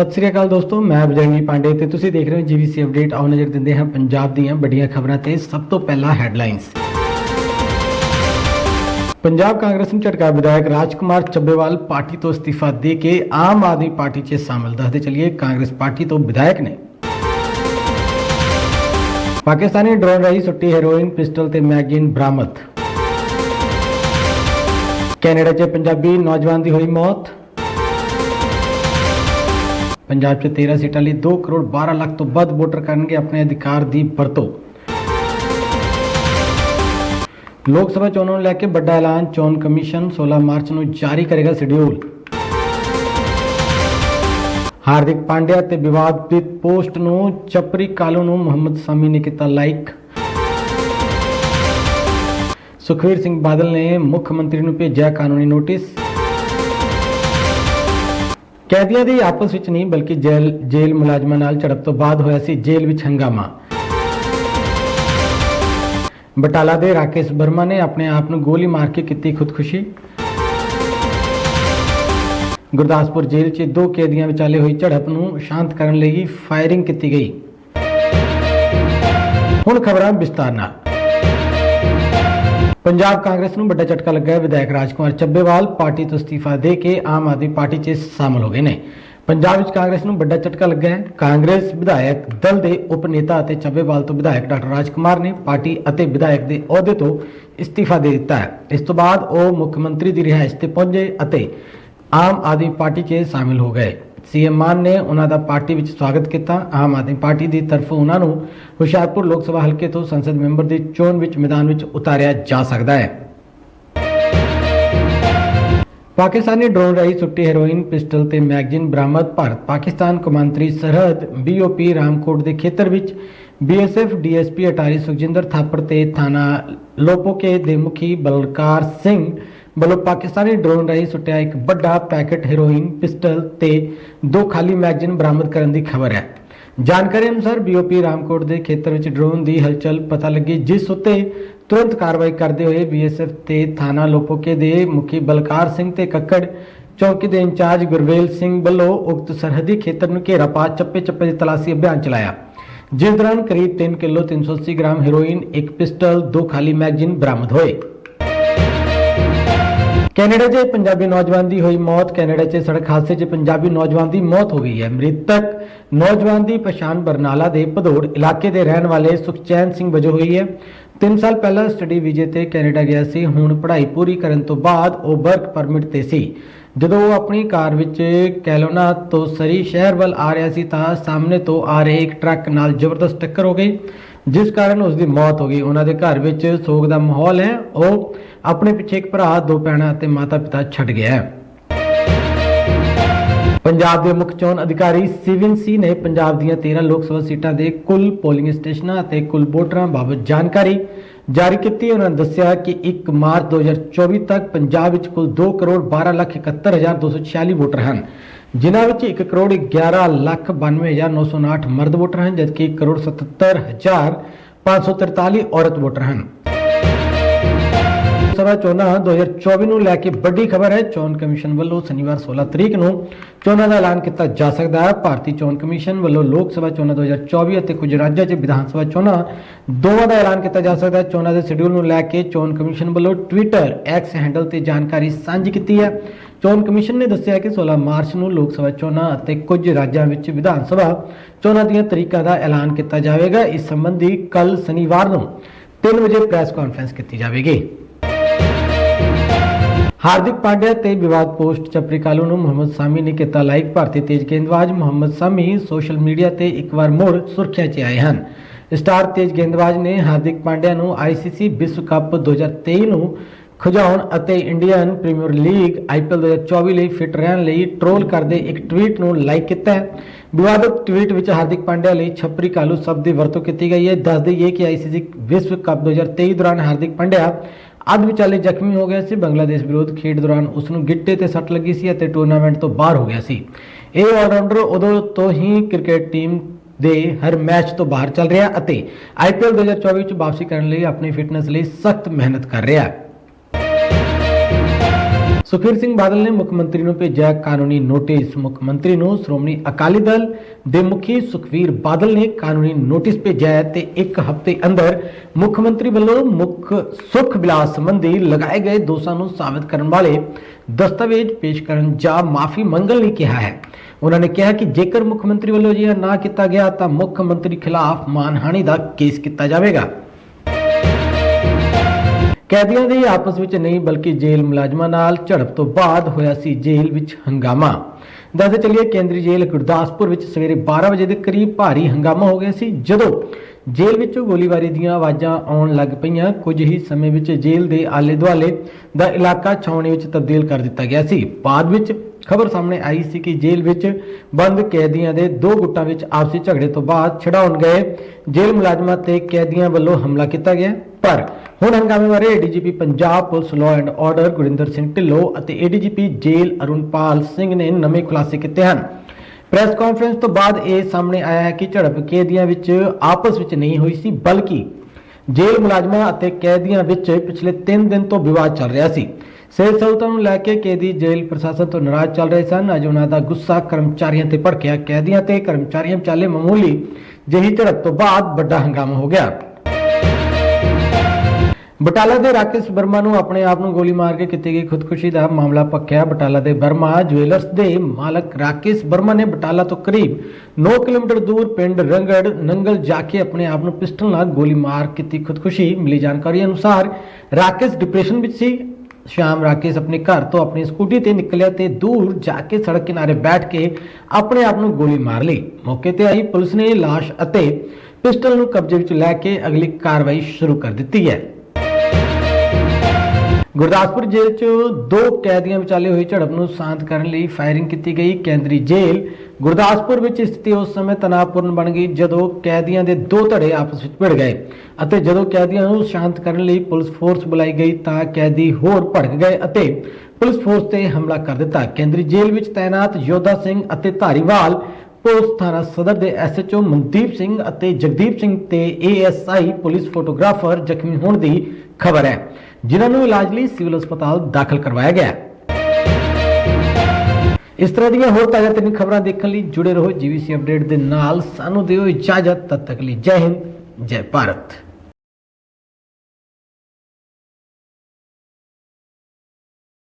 ਸਤਿ ਸ੍ਰੀ ਅਕਾਲ ਦੋਸਤੋ, ਮੈਂ ਬਜਰੰਗੀ ਪਾਂਡੇ ਤੇ ਤੁਸੀਂ ਦੇਖ ਰਹੇ ਹੋ ਜੀਵੀਸੀ ਅਪਡੇਟ। ਆਓ ਨਜ਼ਰ ਦਿੰਦੇ ਹਾਂ ਪੰਜਾਬ ਦੀਆਂ ਵੱਡੀਆਂ ਖਬਰਾਂ ਤੇ ਸਭ ਤੋਂ ਪਹਿਲਾਂ ਹੈਡਲਾਈਨਸ। ਪੰਜਾਬ ਕਾਂਗਰਸ ਨੂੰ ਝਟਕਾ ਵਿਧਾਇਕ ਰਾਜਕੁਮਾਰ ਚੱਬੇਵਾਲ ਪਾਰਟੀ ਤੋਂ ਅਸਤੀਫਾ ਦੇ ਕੇ ਆਮ ਆਦਮੀ ਪਾਰਟੀ 'ਚ ਸ਼ਾਮਲ। ਦੱਸਦੇ ਚੱਲੀਏ, ਕਾਂਗਰਸ ਪਾਰਟੀ ਤੋਂ ਵਿਧਾਇਕ ਨੇ। ਪਾਕਿਸਤਾਨੀ ਡਰੋਨ ਰਾਹੀਂ ਸੁੱਟੀ ਹੈਰੋਇਨ, ਪਿਸਟਲ ਤੇ ਮੈਗਜ਼ੀਨ ਬਰਾਮਦ। ਕੈਨੇਡਾ 'ਚ ਪੰਜਾਬੀ ਨੌਜਵਾਨ ਦੀ ਹੋਈ ਮੌਤ। ਪੰਜਾਬ 'ਚ 13 ਸੀਟਾਂ ਲਈ 2 ਕਰੋੜ 12 ਲੱਖ ਤੋਂ ਵੱਧ ਵੋਟਰ ਕਰਨਗੇ ਆਪਣੇ ਅਧਿਕਾਰ ਦੀ ਵਰਤੋਂ। ਲੋਕ ਸਭਾ ਚੋਣਾਂ ਨੂੰ ਲੈ ਕੇ ਵੱਡਾ ਐਲਾਨ, ਚੋਣ ਕਮਿਸ਼ਨ 16 ਮਾਰਚ ਨੂੰ ਜਾਰੀ ਕਰੇਗਾ ਸ਼ਡਿਊਲ। ਹਾਰਦਿਕ ਪਾਂਡਿਆ ਤੇ ਵਿਵਾਦਿਤ ਪੋਸਟ ਨੂੰ ਚਪਰੀ ਕਾਲੂ ਨੂੰ ਮੁਹੰਮਦ ਸਾਮੀ ਨੇ ਕੀਤਾ ਲਾਈਕ। ਸੁਖਵੀਰ ਸਿੰਘ ਬਾਦਲ ਨੇ ਮੁੱਖ ਮੰਤਰੀ ਨੂੰ ਭੇਜਿਆ ਕਾਨੂੰਨੀ ਨੋਟਿਸ। ਕੈਦੀਆਂ ਦੀ ਆਪਸ ਵਿੱਚ ਨਹੀਂ, ਬਲਕਿ ਜੇਲ੍ਹ ਜੇਲ੍ਹ ਮੁਲਾਜ਼ਮਾਂ ਨਾਲ ਝੜਪ ਤੋਂ ਬਾਅਦ ਹੋਇਆ ਸੀ ਜੇਲ੍ਹ ਵਿੱਚ ਹੰਗਾਮਾ। ਬਟਾਲਾ ਦੇ ਰਾਕੇਸ਼ ਵਰਮਾ ਨੇ ਆਪਣੇ ਆਪ ਨੂੰ ਗੋਲੀ ਮਾਰ ਕੇ ਕੀਤੀ ਖੁਦਕੁਸ਼ੀ। ਗੁਰਦਾਸਪੁਰ ਜੇਲ੍ਹ 'ਚ ਦੋ ਕੈਦੀਆਂ ਵਿਚਾਲੇ ਹੋਈ ਝੜਪ ਨੂੰ ਸ਼ਾਂਤ ਕਰਨ ਲਈ ਫਾਇਰਿੰਗ ਕੀਤੀ ਗਈ। ਹੁਣ ਖਬਰਾਂ ਵਿਸਤਾਰ ਨਾਲ। ਪੰਜਾਬ ਕਾਂਗਰਸ ਨੂੰ ਵੱਡਾ ਝਟਕਾ ਲੱਗਾ ਹੈ। ਵਿਧਾਇਕ ਰਾਜਕੁਮਾਰ ਚੱਬੇਵਾਲ ਪਾਰਟੀ ਤੋਂ ਅਸਤੀਫਾ ਦੇ ਕੇ ਆਮ ਆਦਮੀ ਪਾਰਟੀ 'ਚ ਸ਼ਾਮਲ ਹੋ ਗਏ ਨੇ। ਪੰਜਾਬ ਵਿੱਚ ਕਾਂਗਰਸ ਨੂੰ ਵੱਡਾ ਝਟਕਾ ਲੱਗਾ ਹੈ। ਕਾਂਗਰਸ ਵਿਧਾਇਕ ਦਲ ਦੇ ਉਪ ਨੇਤਾ ਅਤੇ ਚੱਬੇਵਾਲ ਤੋਂ ਵਿਧਾਇਕ ਡਾਕਟਰ ਰਾਜਕੁਮਾਰ ਨੇ ਪਾਰਟੀ ਅਤੇ ਵਿਧਾਇਕ ਦੇ ਅਹੁਦੇ ਤੋਂ ਅਸਤੀਫਾ ਦੇ ਦਿੱਤਾ ਹੈ। ਇਸ ਤੋਂ ਬਾਅਦ ਉਹ ਮੁੱਖ ਮੰਤਰੀ ਦੀ ਰਿਹਾਇਸ਼ ਤੇ ਪਹੁੰਚੇ ਅਤੇ ਆਮ ਆਦਮੀ ਪਾਰਟੀ 'ਚ ਸ਼ਾਮਿਲ ਹੋ ਗਏ। ਸੀਐਮ ਮਾਨ ਨੇ ਉਹਨਾਂ ਦਾ ਪਾਰਟੀ ਵਿੱਚ ਸਵਾਗਤ ਕੀਤਾ। ਆਮ ਆਦਮੀ ਪਾਰਟੀ ਦੀ ਤਰਫੋਂ ਉਹਨਾਂ ਨੂੰ ਹੁਸ਼ਿਆਰਪੁਰ ਲੋਕ ਸਭਾ ਹਲਕੇ ਤੋਂ ਸੰਸਦ ਮੈਂਬਰ ਦੀ ਚੋਣ ਵਿੱਚ ਮੈਦਾਨ ਵਿੱਚ ਉਤਾਰਿਆ ਜਾ ਸਕਦਾ ਹੈ। ਪਾਕਿਸਤਾਨੀ ਡਰੋਨ ਰਾਹੀਂ ਸੁੱਟੀ ਹੈਰੋਇਨ ਪਿਸਟਲ ਤੇ ਮੈਗਜ਼ੀਨ ਬਰਾਮਦ ਭਾਰਤ ਪਾਕਿਸਤਾਨ ਕੌਮਾਂਤਰੀ ਸਰਹੱਦ ਬੀਓਪੀ ਰਾਮਕੋਟ ਦੇ ਖੇਤਰ ਵਿੱਚ B S F D S P Attari Sukhjinder Thapar ਤੇ ਥਾਣਾ ਲੋਪੋਕੇ ਦੇ ਮੁਖੀ ਬਲਕਾਰ ਸਿੰਘ ਵੱਲੋਂ ਪਾਕਿਸਤਾਨੀ ਡਰੋਨ ਰਾਹੀਂ ਸੁੱਟਿਆ ਇੱਕ ਵੱਡਾ ਪੈਕੇਟ ਹੈਰੋਇਨ ਪਿਸਟਲ ਤੇ ਦੋ ਖਾਲੀ ਮੈਗਜ਼ੀਨ ਬਰਾਮਦ ਕਰਨ ਦੀ ਖਬਰ ਹੈ। ਜਾਣਕਾਰੀ ਅਨੁਸਾਰ ਬੀਓਪੀ ਰਾਮਕੋਟ ਦੇ ਖੇਤਰ ਵਿੱਚ ਡਰੋਨ ਦੀ ਹਲਚਲ ਪਤਾ ਲੱਗੀ, ਜਿਸ ਉੱਤੇ ਤੁਰੰਤ ਕਾਰਵਾਈ ਕਰਦੇ ਹੋਏ ਬੀਐਸਐਫ ਤੇ ਥਾਣਾ ਲੋਪੋਕੇ ਦੇ ਮੁਖੀ ਬਲਕਾਰ ਸਿੰਘ ਤੇ ਕੱਕੜ, ਚੌਕੀ ਦੇ ਇੰਚਾਰਜ ਗੁਰਵੇਲ ਸਿੰਘ ਵੱਲੋਂ ਉਕਤ ਸਰਹੱਦੀ ਖੇਤਰ ਨੂੰ ਘੇਰਾ ਪਾ ਚੱਪੇ ਚੱਪੇ ਦੀ ਤਲਾਸ਼ੀ ਅਭਿਆਨ ਚਲਾਇਆ। ਜਿਸ ਦੌਰਾਨ ਕਰੀਬ 3 ਕਿਲੋ 380 ਗ੍ਰਾਮ ਹੈਰੋਇਨ, ਇੱਕ ਪਿਸਟਲ, ਦੋ ਖਾਲੀ ਮੈਗਜ਼ੀਨ ਬਰਾਮਦ ਹੋਏ। ਕੈਨੇਡਾ 'ਚ ਪੰਜਾਬੀ ਨੌਜਵਾਨ ਦੀ ਹੋਈ ਮੌਤ, ਕੈਨੇਡਾ 'ਚ ਸੜਕ ਹਾਦਸੇ 'ਚ ਪੰਜਾਬੀ ਨੌਜਵਾਨ ਦੀ ਮੌਤ ਹੋ ਗਈ ਹੈ। ਮ੍ਰਿਤਕ ਨੌਜਵਾਨ ਦੀ ਪਛਾਣ ਬਰਨਾਲਾ ਦੇ ਭਦੌੜ ਇਲਾਕੇ ਦੇ ਰਹਿਣ ਵਾਲੇ ਸੁਖਚੈਨ ਸਿੰਘ ਵਜੋਂ ਹੋਈ ਹੈ। 3 ਸਾਲ ਪਹਿਲਾਂ ਸਟੱਡੀ ਵੀਜ਼ੇ ਤੇ ਕੈਨੇਡਾ ਗਿਆ ਸੀ। ਹੁਣ ਪੜ੍ਹਾਈ ਪੂਰੀ ਕਰਨ ਤੋਂ ਬਾਅਦ ਉਹ ਵਰਕ ਪਰਮਿਟ ਤੇ ਸੀ। ਜਦੋਂ ਉਹ ਆਪਣੀ ਕਾਰ ਵਿੱਚ ਕੈਲੋਨਾ ਤੋਂ ਸਰੀ ਸ਼ਹਿਰ ਵੱਲ ਆ ਰਿਹਾ ਸੀ ਤਾਂ ਸਾਹਮਣੇ ਤੋਂ ਆ ਰਹੇ ਇੱਕ ਟਰੱਕ ਨਾਲ ਜ਼ਬਰਦਸਤ ਟੱਕਰ ਹੋ ਗਈ। ਜਿਸ ਕਾਰਨ ਉਸ ਦੀ ਮੌਤ ਹੋ ਗਈ। ਉਹਨਾਂ ਦੇ ਘਰ ਵਿੱਚ ਸੋਗ ਦਾ ਮਾਹੌਲ ਹੈ। ਉਹ ਆਪਣੇ ਪਿੱਛੇ ਇੱਕ ਭਰਾ, ਦੋ ਭੈਣਾਂ ਅਤੇ ਮਾਤਾ-ਪਿਤਾ ਛੱਡ ਗਿਆ ਹੈ। ਪੰਜਾਬ ਦੇ ਮੁੱਖ ਚੋਣ ਅਧਿਕਾਰੀ ਸਿਵਨ ਸੀ ਨੇ ਪੰਜਾਬ ਦੀਆਂ 13 ਲੋਕ ਸਭਾ ਸੀਟਾਂ ਦੇ ਕੁੱਲ ਪੋਲਿੰਗ ਸਟੇਸ਼ਨਾਂ ਅਤੇ ਕੁੱਲ ਵੋਟਰਾਂ ਬਾਬਤ ਜਾਣਕਾਰੀ ਜਾਰੀ ਕੀਤੀ। ਉਹਨਾਂ ਨੇ ਦੱਸਿਆ ਕਿ 1 ਮਾਰਚ 2024 ਤੱਕ ਪੰਜਾਬ ਵਿੱਚ ਕੁੱਲ 2 ਕਰੋੜ 12 ਲੱਖ 71246 ਵੋਟਰ ਹਨ। ਜਿਨ੍ਹਾਂ ਵਿੱਚ 1 ਕਰੋੜ 11 ਲੱਖ 92959 ਮਰਦ ਵੋਟਰ ਹਨ, ਜਦਕਿ 1 ਕਰੋੜ 77543 ਔਰਤ ਵੋਟਰ ਹਨ। ਸਭਾ ਚੋਣਾਂ 2024 ਨੂੰ ਲੈ ਕੇ ਵੱਡੀ ਖਬਰ ਹੈ। ਚੋਣ ਕਮਿਸ਼ਨ ਵੱਲੋਂ ਸ਼ਨੀਵਾਰ 16 ਤਰੀਕ ਨੂੰ ਚੋਣਾਂ ਦਾ ਐਲਾਨ ਕੀਤਾ ਜਾ ਸਕਦਾ ਹੈ। ਭਾਰਤੀ ਚੋਣ ਕਮਿਸ਼ਨ ਵੱਲੋਂ ਲੋਕ ਸਭਾ ਚੋਣਾਂ 2024 ਅਤੇ ਕੁਝ ਰਾਜਾਂ 'ਚ ਵਿਧਾਨ ਸਭਾ ਚੋਣਾਂ ਦੋਵਾਂ ਦਾ ਐਲਾਨ ਕੀਤਾ ਜਾ ਸਕਦਾ ਹੈ। ਚੋਣਾਂ ਦੇ ਸ਼ਡਿਊਲ ਨੂੰ ਲੈ ਕੇ ਚੋਣ ਕਮਿਸ਼ਨ ਵੱਲੋਂ ਟਵਿੱਟਰ, ਐਕਸ ਹੈਂਡਲ ਤੇ ਜਾਣਕਾਰੀ ਸਾਂਝੀ ਕੀਤੀ ਹੈ। ਚੋਣ ਕਮਿਸ਼ਨ ਨੇ ਦੱਸਿਆ ਕਿ 16 ਮਾਰਚ ਨੂੰ ਲੋਕ ਸਭਾ ਚੋਣਾਂ ਅਤੇ ਕੁਝ ਰਾਜਾਂ ਵਿੱਚ ਵਿਧਾਨ ਸਭਾ ਚੋਣਾਂ ਦੀਆਂ ਤਰੀਕਾਂ ਦਾ ਐਲਾਨ ਕੀਤਾ ਜਾਵੇਗਾ। ਇਸ ਸੰਬੰਧੀ ਕੱਲ ਸ਼ਨੀਵਾਰ ਨੂੰ 3 ਵਜੇ ਪ੍ਰੈਸ ਕਾਨਫਰੰਸ ਕੀਤੀ ਜਾਵੇਗੀ। ਹਾਰਦਿਕ ਪਾਂਡਿਆ ਤੇ ਵਿਵਾਦ ਪੋਸਟ ਚਪਰੀ ਕਾਲੂ ਨੂੰ ਮੁਹੰਮਦ ਸਾਮੀ ਨੇ ਕੀਤਾ ਲਾਈਕ ਭਾਰਤੀ ਤੇਜ ਗੇਂਦਬਾਜ਼ ਮੁਹੰਮਦ ਸਾਮੀ ਸੋਸ਼ਲ ਮੀਡੀਆ ਤੇ ਇੱਕ ਵਾਰ ਮੋੜ ਸੁਰਖੀਆਂ 'ਚ ਆਏ ਹਨ। ਸਟਾਰ ਤੇਜ ਗੇਂਦਬਾਜ਼ ਨੇ ਹਾਰਦਿਕ ਪਾਂਡਿਆ ਨੂੰ ਆਈਸੀਸੀ ਵਿਸ਼ਵ ਕੱਪ 2023 ਨੂੰ ਖਜਾਉਣ ਅਤੇ ਇੰਡੀਅਨ ਪ੍ਰੀਮੀਅਰ ਲੀਗ ਆਈਪੀਐਲ 2024 ਲਈ ਫਿਟ ਰਹਿਣ ਲਈ ਟ੍ਰੋਲ ਕਰਦੇ ਇੱਕ ਟਵੀਟ ਨੂੰ ਲਾਈਕ ਕੀਤਾ ਹੈ। ਵਿਵਾਦਤ ਟਵੀਟ ਵਿੱਚ ਹਾਰਦਿਕ ਪਾਂਡਿਆ ਲਈ ਛੱਪਰੀ ਕਾਲੂ ਸ਼ਬਦ ਦੀ ਵਰਤੋਂ ਕੀਤੀ ਗਈ ਹੈ। ਦੱਸ ਦਈਏ ਕਿ ਆਈਸੀਸੀ ਵਿਸ਼ਵ ਕੱਪ 2023 ਦੌਰਾਨ ਹਾਰਦਿਕ ਪਾਂਡਿਆ ਅੱਧ ਵਿਚਾਲੇ ਜ਼ਖਮੀ ਹੋ ਗਿਆ ਸੀ। ਬੰਗਲਾਦੇਸ਼ ਵਿਰੁੱਧ ਖੇਡ ਦੌਰਾਨ ਉਸ ਨੂੰ ਗਿੱਟੇ ਤੇ ਸੱਟ ਲੱਗੀ ਸੀ ਅਤੇ ਟੂਰਨਾਮੈਂਟ ਤੋਂ ਬਾਹਰ ਹੋ ਗਿਆ ਸੀ। ਇਹ ਆਲਰਾਊਂਡਰ ਉਦੋਂ ਤੋਂ ਹੀ ਕ੍ਰਿਕਟ ਟੀਮ ਦੇ ਹਰ ਮੈਚ ਤੋਂ ਬਾਹਰ ਚੱਲ ਰਿਹਾ ਅਤੇ ਆਈਪੀਐਲ 2024 ਵਿੱਚ ਵਾਪਸੀ ਕਰਨ ਲਈ ਆਪਣੀ ਫਿਟਨੈਸ ਲਈ ਸਖਤ ਮਿਹਨਤ ਕਰ ਰਿਹਾ ਹੈ। ਸੁਖਬੀਰ ਸਿੰਘ ਬਾਦਲ ਨੇ ਮੁੱਖ ਮੰਤਰੀ ਨੂੰ ਭੇਜਿਆ ਕਾਨੂੰਨੀ ਨੋਟਿਸ। ਮੁੱਖ ਮੰਤਰੀ ਨੂੰ ਸ਼੍ਰੋਮਣੀ ਅਕਾਲੀ ਦਲ ਦੇ ਮੁਖੀ ਸੁਖਬੀਰ ਬਾਦਲ ਨੇ ਕਾਨੂੰਨੀ ਨੋਟਿਸ ਭੇਜਿਆ ਹੈ ਤੇ ਇੱਕ ਹਫ਼ਤੇ ਅੰਦਰ ਮੁੱਖ ਮੰਤਰੀ ਵੱਲੋਂ ਮੁੱਖ ਸੁਖ ਵਿਲਾਸ ਸੰਬੰਧੀ ਲਗਾਏ ਗਏ ਦੋਸ਼ਾਂ ਨੂੰ ਸਾਬਿਤ ਕਰਨ ਵਾਲੇ ਦਸਤਾਵੇਜ਼ ਪੇਸ਼ ਕਰਨ ਜਾਂ ਮਾਫੀ ਮੰਗਣ ਲਈ ਕਿਹਾ ਹੈ। ਉਹਨਾਂ ਨੇ ਕਿਹਾ ਕਿ ਜੇਕਰ ਮੁੱਖ ਮੰਤਰੀ ਵੱਲੋਂ ਅਜਿਹਾ ਨਾ ਕੀਤਾ ਗਿਆ ਤਾਂ ਮੁੱਖ ਮੰਤਰੀ ਖਿਲਾਫ ਮਾਨਹਾਨੀ ਦਾ ਕੇਸ ਕੀਤਾ ਜਾਵੇਗਾ। ਕੈਦੀਆਂ ਦੇ ਆਪਸ ਵਿੱਚ ਨਹੀਂ, ਬਲਕਿ ਜੇਲ੍ਹ ਮੁਲਾਜ਼ਮਾਂ ਨਾਲ ਝੜਪ ਤੋਂ ਬਾਅਦ ਹੋਇਆ ਸੀ ਜੇਲ੍ਹ ਵਿੱਚ ਹੰਗਾਮਾ। ਦੱਸਦੇ ਚੱਲੀਏ, ਕੇਂਦਰੀ ਜੇਲ੍ਹ ਗੁਰਦਾਸਪੁਰ ਵਿੱਚ ਸਵੇਰੇ 12 ਵਜੇ ਦੇ ਕਰੀਬ ਭਾਰੀ ਹੰਗਾਮਾ ਹੋ ਗਿਆ ਸੀ, ਜਦੋਂ ਜੇਲ੍ਹ ਵਿੱਚੋਂ ਗੋਲੀਬਾਰੀ ਦੀਆਂ ਆਵਾਜ਼ਾਂ ਆਉਣ ਲੱਗ ਪਈਆਂ। ਕੁਝ ਹੀ ਸਮੇਂ ਵਿੱਚ ਜੇਲ੍ਹ ਦੇ ਆਲੇ-ਦੁਆਲੇ ਦਾ ਇਲਾਕਾ ਛਾਉਣੀ ਵਿੱਚ ਤਬਦੀਲ ਕਰ ਦਿੱਤਾ ਗਿਆ ਸੀ। ਬਾਅਦ ਵਿੱਚ ਖਬਰ ਸਾਹਮਣੇ ਆਈ ਸੀ ਕਿ ਜੇਲ੍ਹ ਵਿੱਚ ਬੰਦ ਕੈਦੀਆਂ ਦੇ ਦੋ ਗੁੱਟਾਂ ਵਿੱਚ ਆਪਸੀ ਝਗੜੇ ਤੋਂ ਬਾਅਦ ਛਡਾਉਣ ਗਏ। ਜੇਲ੍ਹ ਮੁਲਾਜ਼ਮਾਂ ਤੇ ਕੈਦੀਆਂ ਵੱਲੋਂ ਹਮਲਾ ਕੀਤਾ ਗਿਆ। ਪਰ ਹੁਣ ਹੰਗਾਮੇ ਬਾਰੇ ADGP Punjab police law and order Gurinder Singh Dhillon ਅਤੇ ਏਡੀਜੀਪੀ ਜੇਲ੍ਹ ਅਰੁਣਪਾਲ ਸਿੰਘ ਨੇ ਨਵੇਂ ਖੁਲਾਸੇ ਕੀਤੇ ਹਨ। ਪ੍ਰੈਸ ਕਾਨਫਰੰਸ ਤੋਂ ਬਾਅਦ ਇਹ ਸਾਹਮਣੇ ਆਇਆ ਹੈ ਕਿ ਝੜਪ ਕੈਦੀਆਂ ਵਿੱਚ ਆਪਸ ਵਿੱਚ ਨਹੀਂ ਹੋਈ ਸੀ, ਬਲਕਿ ਜੇਲ੍ਹ ਮੁਲਾਜ਼ਮਾਂ ਅਤੇ ਕੈਦੀਆਂ ਵਿੱਚ ਪਿਛਲੇ 3 ਦਿਨ ਤੋਂ ਵਿਵਾਦ ਚੱਲ ਰਿਹਾ ਸੀ। ਸਿਹਤ ਸਹੂਲਤਾਂ ਨੂੰ ਲੈ ਕੇ ਕੈਦੀ ਜੇਲ੍ਹ ਪ੍ਰਸ਼ਾਸਨ ਤੋਂ ਨਾਰਾਜ਼ ਚੱਲ ਰਹੇ ਸਨ। ਅੱਜ ਉਹਨਾਂ ਦਾ ਗੁੱਸਾ ਕਰਮਚਾਰੀਆਂ ਤੇ ਭੜਕਿਆ। ਕੈਦੀਆਂ ਤੇ ਕਰਮਚਾਰੀਆਂ ਵਿਚਾਲੇ ਮਾਮੂਲੀ ਜਿਹੀ ਝੜਪ ਤੋਂ ਬਾਅਦ ਵੱਡਾ ਹੰਗਾਮਾ ਹੋ ਗਿਆ। ਬਟਾਲਾ ਦੇ ਰਾਕੇਸ਼ ਵਰਮਾ ਨੂੰ ਆਪਣੇ ਆਪ ਨੂੰ ਗੋਲੀ ਮਾਰ ਕੇ ਕੀਤੀ ਗਈ ਖੁਦਕੁਸ਼ੀ ਦਾ ਮਾਮਲਾ ਪੱਕਿਆ ਬਟਾਲਾ ਦੇ ਵਰਮਾ ਜੁਐਲਰਸ ਦੇ ਮਾਲਕ ਰਾਕੇਸ਼ ਵਰਮਾ ਨੇ ਬਟਾਲਾ ਤੋਂ ਕਰੀਬ 9 ਕਿਲੋਮੀਟਰ ਦੂਰ ਪਿੰਡ ਰੰਗੜ ਨੰਗਲ ਜਾ ਕੇ ਆਪਣੇ ਆਪ ਨੂੰ ਪਿਸਟਲ ਨਾਲ ਗੋਲੀ ਮਾਰ ਕੀਤੀ। ਖੁਦਕੁਸ਼ੀ ਮਿਲੀ ਜਾਣਕਾਰੀ ਅਨੁਸਾਰ ਰਾਕੇਸ਼ ਡਿਪਰੈਸ਼ਨ ਵਿੱਚ ਸੀ। ਸ਼ਾਮ ਰਾਕੇਸ਼ ਆਪਣੇ ਘਰ ਤੋਂ ਆਪਣੀ ਸਕੂਟੀ ਤੇ ਨਿਕਲਿਆ ਤੇ ਦੂਰ ਜਾ ਕੇ ਸੜਕ ਕਿਨਾਰੇ ਬੈਠ ਕੇ ਆਪਣੇ ਆਪ ਨੂੰ ਗੋਲੀ ਮਾਰ ਲਈ। ਮੌਕੇ ਤੇ ਆਈ ਪੁਲਿਸ ਨੇ ਲਾਸ਼ ਅਤੇ ਪਿਸਟਲ ਨੂੰ ਕਬਜ਼ੇ ਵਿੱਚ ਲੈ ਕੇ ਅਗਲੀ ਕਾਰਵਾਈ ਸ਼ੁਰੂ ਕਰ ਦਿੱਤੀ ਹੈ। ਗੁਰਦਾਸਪੁਰ ਜੇਲ੍ਹ 'ਚ ਦੋ ਕੈਦੀਆਂ ਵਿਚਾਲੇ ਹੋਈ ਝੜਪ ਨੂੰ ਸ਼ਾਂਤ ਕਰਨ ਲਈ ਫਾਇਰਿੰਗ ਕੀਤੀ ਗਈ। ਕੇਂਦਰੀ ਜੇਲ੍ਹ ਗੁਰਦਾਸਪੁਰ ਵਿੱਚ ਸਥਿਤੀ ਉਸ ਸਮੇਂ ਤਣਾਅਪੂਰਨ ਬਣ ਗਈ ਜਦੋਂ ਕੈਦੀਆਂ ਦੇ ਦੋ ਧੜੇ ਆਪਸ ਵਿੱਚ ਭਿੜ ਗਏ ਅਤੇ ਜਦੋਂ ਕੈਦੀਆਂ ਨੂੰ ਸ਼ਾਂਤ ਕਰਨ ਲਈ ਪੁਲਿਸ ਫੋਰਸ ਬੁਲਾਈ ਗਈ ਤਾਂ ਕੈਦੀ ਹੋਰ ਭੜਕ ਗਏ ਅਤੇ ਪੁਲਿਸ ਫੋਰਸ ਤੇ ਹਮਲਾ ਕਰ ਦਿੱਤਾ। ਕੇਂਦਰੀ ਜੇਲ੍ਹ ਵਿੱਚ ਤਾਇਨਾਤ ਯੋਧਾ ਸਿੰਘ ਅਤੇ ਧਾਰੀਵਾਲ, ਪੁਲਿਸ ਥਾਣਾ ਸਦਰ ਦੇ ਐਸਐਚਓ ਮਨਦੀਪ ਸਿੰਘ ਅਤੇ ਜਗਦੀਪ ਸਿੰਘ ਤੇ ਏਐਸਆਈ ਪੁਲਿਸ ਫੋਟੋਗ੍ਰਾਫਰ ਜ਼ਖਮੀ ਹੋਣ ਦੀ ਖਬਰ ਹੈ। ਜਿਨ੍ਹਾਂ ਨੂੰ ਇਲਾਜ ਲਈ ਸਿਵਲ ਹਸਪਤਾਲ ਦਾਖਲ ਕਰਵਾਇਆ ਗਿਆ ਇਸ ਤਰ੍ਹਾਂ ਦੀਆਂ ਹੋਰ ਤਾਜ਼ਾ ਤਰੀਨ ਖਬਰਾਂ ਦੇਖਣ ਲਈ ਜੁੜੇ ਰਹੋ ਜੀਵੀਸੀ ਅਪਡੇਟ ਦੇ ਨਾਲ। ਸਾਨੂੰ ਦਿਓ ਇਜਾਜ਼ਤ। ਤਦ ਤੱਕ ਲਈ ਜੈ ਹਿੰਦ, ਜੈ ਭਾਰਤ।